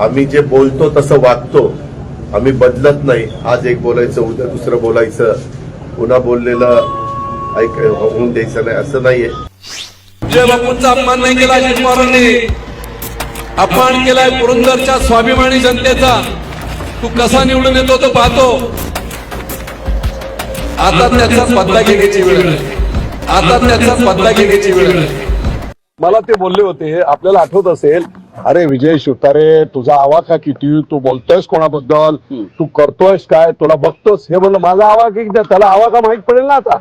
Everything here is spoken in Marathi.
आम्ही जे बोलतो तसं वागतो. आम्ही बदलत नाही. आज एक बोलायचं उद्या दुसरं बोलायचं. पुन्हा बोललेलं ऐक होऊन द्यायचं नाही असं नाहीये. विजय बापूंचा अपमान नाही केला अजित पवारांनी. अपमान केलाय पुरंदरच्या स्वाभिमानी जनतेचा. तू कसा निवडून येतो तो पाहतो. आता त्याचा बदला घेण्याची वेळ. आता त्याचा बदला घेण्याची वेळ. मला ते बोलले होते आपल्याला आठवत असेल अरे विजय शिवतारे तुझा आवाका किती? तू बोलतोयस कोणाबद्दल? तू करतोयस काय? तुला बघतोस? हे म्हणलं माझा आवाका किती त्याला आवाका माहीत पडेल ना आता.